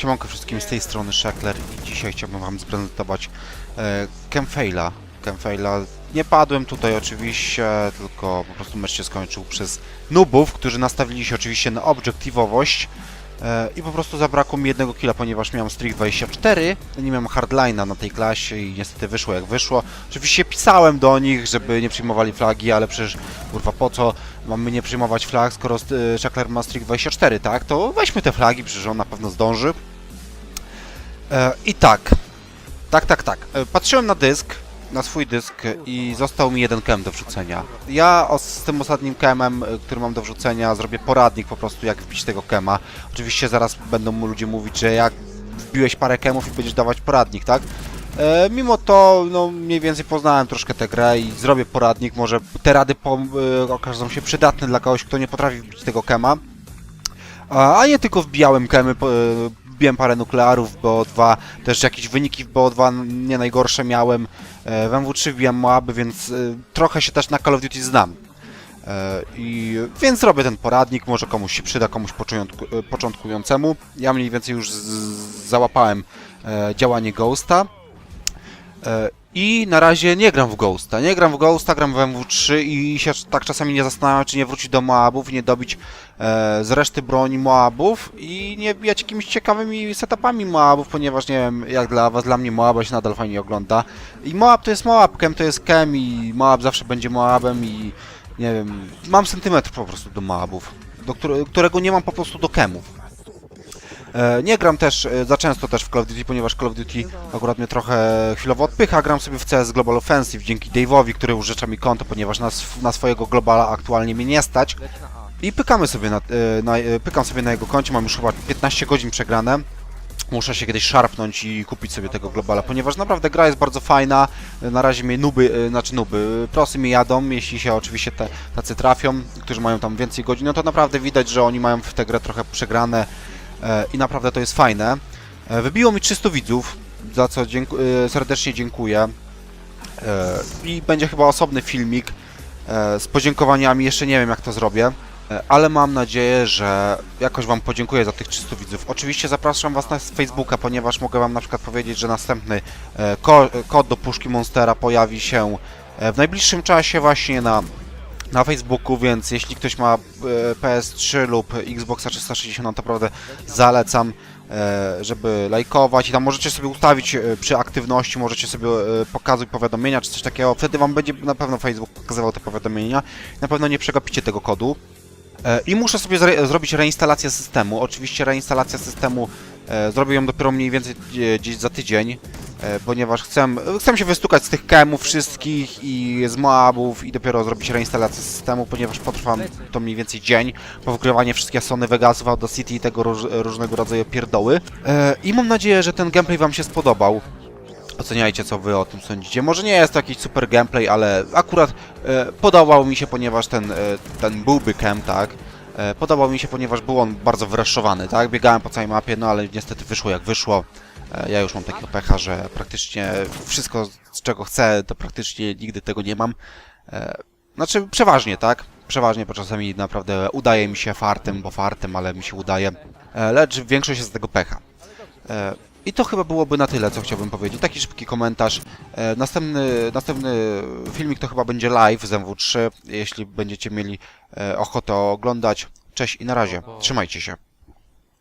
Siemanko wszystkim z tej strony Shackler i dzisiaj chciałbym wam zaprezentować e. Chemfaila. Nie padłem tutaj oczywiście, tylko po prostu mecz się skończył przez nubów, którzy nastawili się oczywiście na obiektywowość e, i po prostu zabrakło mi jednego killa, ponieważ miałem streak 24, nie miałem hardline'a na tej klasie i niestety wyszło jak wyszło. Oczywiście pisałem do nich, żeby nie przyjmowali flagi, ale przecież kurwa po co mamy nie przyjmować flag, skoro e, Shackler ma streak 24, tak? To weźmy te flagi, przecież on na pewno zdąży. E, I tak, tak, tak, tak. E, Patrzyłem na dysk, na swój dysk i został mi jeden kem do wrzucenia. Ja z tym ostatnim kemem, e, który mam do wrzucenia, zrobię poradnik po prostu, jak wbić tego kema. Oczywiście zaraz będą ludzie mówić, że jak wbiłeś parę kemów i będziesz dawać poradnik, tak? Mimo to, no mniej więcej poznałem troszkę tę grę i zrobię poradnik. Może te rady okażą się przydatne dla kogoś, kto nie potrafi wbić tego kema. A, nie tylko wbijałem kemy, wbiłem parę nuklearów w BO2, też jakieś wyniki w BO2 nie najgorsze miałem. E, W MW3 wbiłem Moaby, więc e, trochę się też na Call of Duty znam. E, I, więc zrobię ten poradnik, może komuś się przyda, komuś początku, początkującemu. Ja mniej więcej już załapałem działanie Ghosta. I na razie nie gram w Ghosta. Nie gram w Ghosta, gram w MW3 i się tak czasami nie zastanawiam, czy nie wrócić do Moabów nie dobić e, z reszty broni Moabów i nie bijać jakimiś ciekawymi setupami Moabów, ponieważ nie wiem, jak dla was, dla mnie Moaba się nadal fajnie ogląda. I Moab to jest Moab, Kem to jest Kem i Moab zawsze będzie Moabem i nie wiem, mam sentymetr po prostu do Moabów, do które, którego nie mam po prostu do Kemów. E, Nie gram też e, za często też w Call of Duty, ponieważ Call of Duty akurat mnie trochę chwilowo odpycha. Gram sobie w CS Global Offensive dzięki Dave'owi, który użycza mi konto, ponieważ na, na swojego Globala aktualnie mnie nie stać. I pykamy sobie na, e, na, pykam sobie na jego koncie, mam już chyba 15 godzin przegrane. Muszę się kiedyś szarpnąć i kupić sobie tego globala, ponieważ naprawdę gra jest bardzo fajna. Na razie mnie nuby, znaczy nuby, prosy mi jadą, jeśli się oczywiście te, tacy trafią, którzy mają tam więcej godzin, no to naprawdę widać, że oni mają w tę grę trochę przegrane i naprawdę to jest fajne. E, wybiło mi 300 widzów, za co e, serdecznie dziękuję. E, I będzie chyba osobny filmik e, z podziękowaniami, jeszcze nie wiem jak to zrobię. E, Ale mam nadzieję, że jakoś Wam podziękuję za tych 300 widzów. Oczywiście zapraszam Was na Facebooka, ponieważ mogę Wam na przykład powiedzieć, że następny e, ko kod do puszki Monstera pojawi się e, w najbliższym czasie właśnie na, na Facebooku, więc jeśli ktoś ma e, PS3 lub Xboxa 360, no to naprawdę zalecam, e, żeby lajkować i tam możecie sobie ustawić e, przy aktywności, możecie sobie pokazuj powiadomienia czy coś takiego, wtedy Wam będzie na pewno Facebook pokazywał te powiadomienia. Na pewno nie przegapicie tego kodu. I muszę sobie zrobić reinstalację systemu. Oczywiście reinstalacja systemu e, zrobię ją dopiero mniej więcej gdzieś za tydzień, ponieważ chcę, chcę się wystukać z tych kemów wszystkich i z Moabów i dopiero zrobić reinstalację systemu, ponieważ potrwa to mniej więcej dzień, powykrywanie wszystkie Sony Vegasów, Audacity i tego róż, różnego rodzaju pierdoły. E, I mam nadzieję, że ten gameplay Wam się spodobał. Oceniajcie, co wy o tym sądzicie. Może nie jest to jakiś super gameplay, ale akurat e, podobał mi się, ponieważ ten, e, ten byłby camp, tak? E, podobał mi się, ponieważ był on bardzo wyraszowany, tak? Biegałem po całej mapie, no ale niestety wyszło jak wyszło. E, ja już mam takiego pecha, że praktycznie wszystko, z czego chcę, to praktycznie nigdy tego nie mam. E, znaczy, przeważnie, tak? Przeważnie, bo czasami naprawdę udaje mi się fartem, bo fartem, ale mi się udaje. E, lecz większość jest z tego pecha. I to chyba byłoby na tyle, co chciałbym powiedzieć. Taki szybki komentarz. Następny, następny filmik to chyba będzie live z MW3, jeśli będziecie mieli ochotę oglądać. Cześć i na razie. Trzymajcie się.